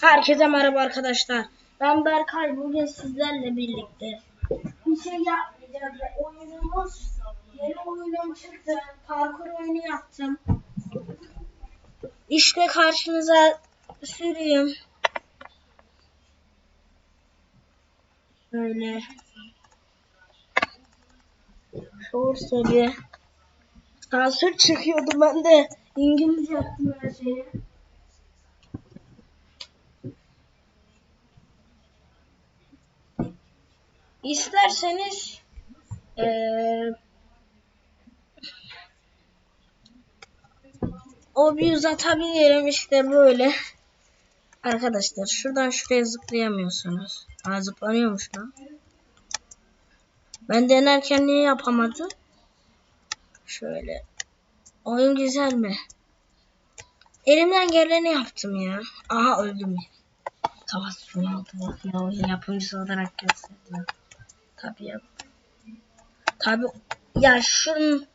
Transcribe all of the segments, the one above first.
Herkese merhaba arkadaşlar. Ben Berkay. Bugün sizlerle birlikte bir şey yapmayacağız. Oyunumuz yeni oyunum çıktı. Parkur oyunu yaptım. İşte karşınıza sürüyorum. Böyle. Şor seviye. Sansür çıkıyordu ben de İngilizce yaptım her şeyi. İsterseniz eee o bir uzatabilirim işte böyle. Arkadaşlar şuradan şuraya zıplayamıyorsunuz. Aa zıplanıyormuş lan. Ben denerken niye yapamadım? Şöyle. Oyun güzel mi? Elimden geleni yaptım ya. Aha öldüm ya. Kafası oldu bak ya oyun yapımcısı olarak gösterdi. Tabii ya. Tabii ya şunun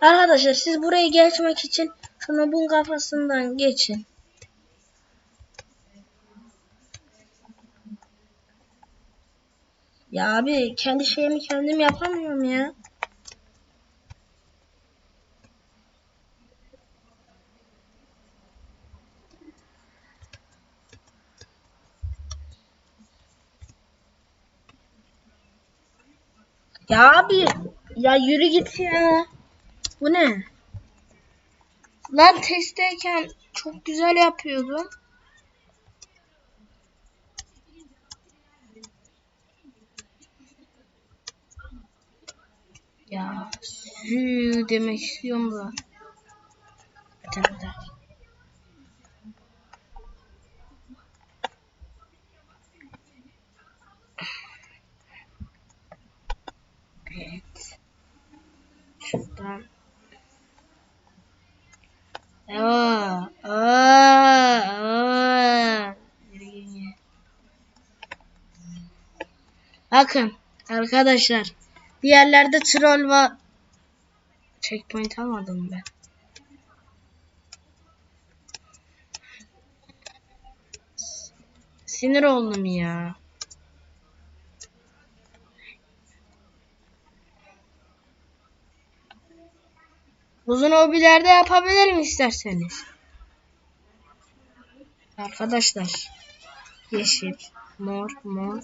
arkadaşlar siz buraya geçmek için şunu bunun kafasından geçin. Ya abi kendi şeyimi kendim yapamıyorum ya. Ya abi ya yürü git ya. Bu ne? Lan testteyken çok güzel yapıyordum. Ya sü demek istiyorum da. Şuradan. Aa, aa, aa. Bakın arkadaşlar bir yerlerde troll var. Checkpoint almadım ben. Sinir oldum ya. Uzun hobilerde yapabilirim isterseniz. Arkadaşlar. Yeşil, mor, mor.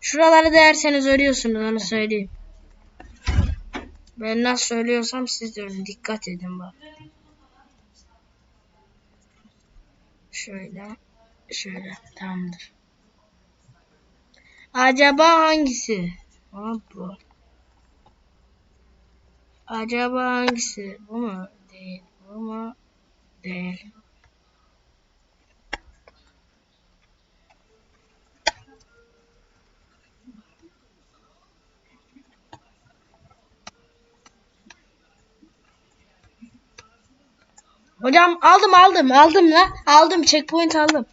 Şuraları değerseniz ölüyorsunuz onu söyleyeyim. Ben nasıl söylüyorsam siz de öyle dikkat edin bak. Şöyle, şöyle tamamdır. Acaba hangisi? Ha bu. Acaba hangisi? Bu mu? Değil. Bu mu? Değil. Hocam aldım aldım aldım la. Aldım checkpoint aldım.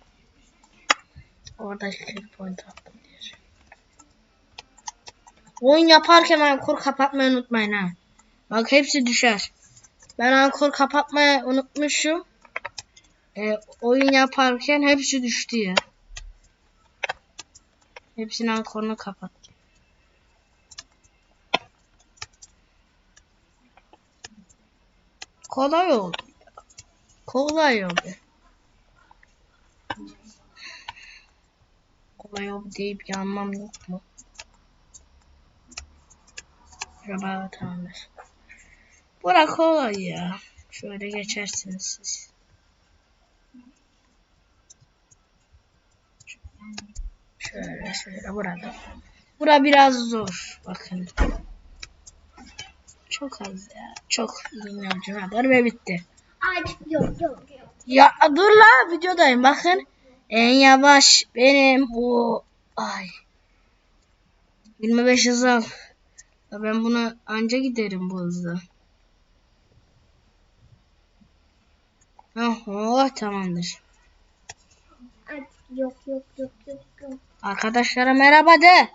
Orada checkpoint aldım diyor. Oyun yaparken ankor kapatmayı unutmayın ha. Bak hepsi düşer. Ben ankor kapatmayı unutmuşum. E, oyun yaparken hepsi düştü ya. Hepsinin ankorunu kapat. Kolay oldu. Kolay oldu. Kolay oldu deyip yanmam yok mu? Araba tamamdır. Bura kolay ya. Şöyle geçersiniz siz. Şöyle şöyle burada. Bura biraz zor. Bakın. Çok az ya. Çok milyoncu haber ve bitti. Ay yok yok yok. Ya dur la videodayım bakın. En yavaş benim bu ay. 25 hız al. Ya ben bunu anca giderim bu hızla. Oh, tamamdır. Yok yok yok yok yok. Arkadaşlara merhaba de.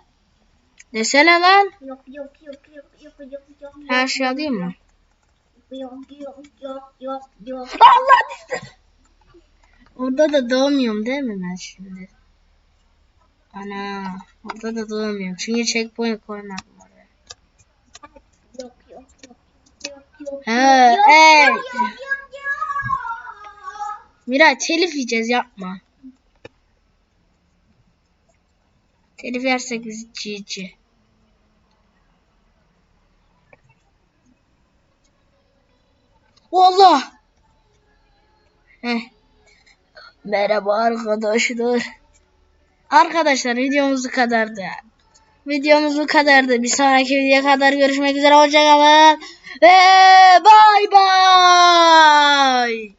Desene lan. Yok yok yok yok yok yok yok. Her şey alayım mı? Yok yok yok yok yok. Allah düştü. Orada da doğmuyorum değil mi ben şimdi? Ana. Orada da doğmuyorum. Çünkü checkpoint koymadım oraya. Yok yok yok yok yok. He, yok, yok, yok, yok, yok. Mira telif yiyeceğiz yapma. Telif yersek biz. Allah. Heh. Merhaba arkadaşlar. Arkadaşlar videomuz bu kadardı. Videomuz bu kadardı. Bir sonraki videoya kadar görüşmek üzere. Hoşçakalın. Ve bay bay.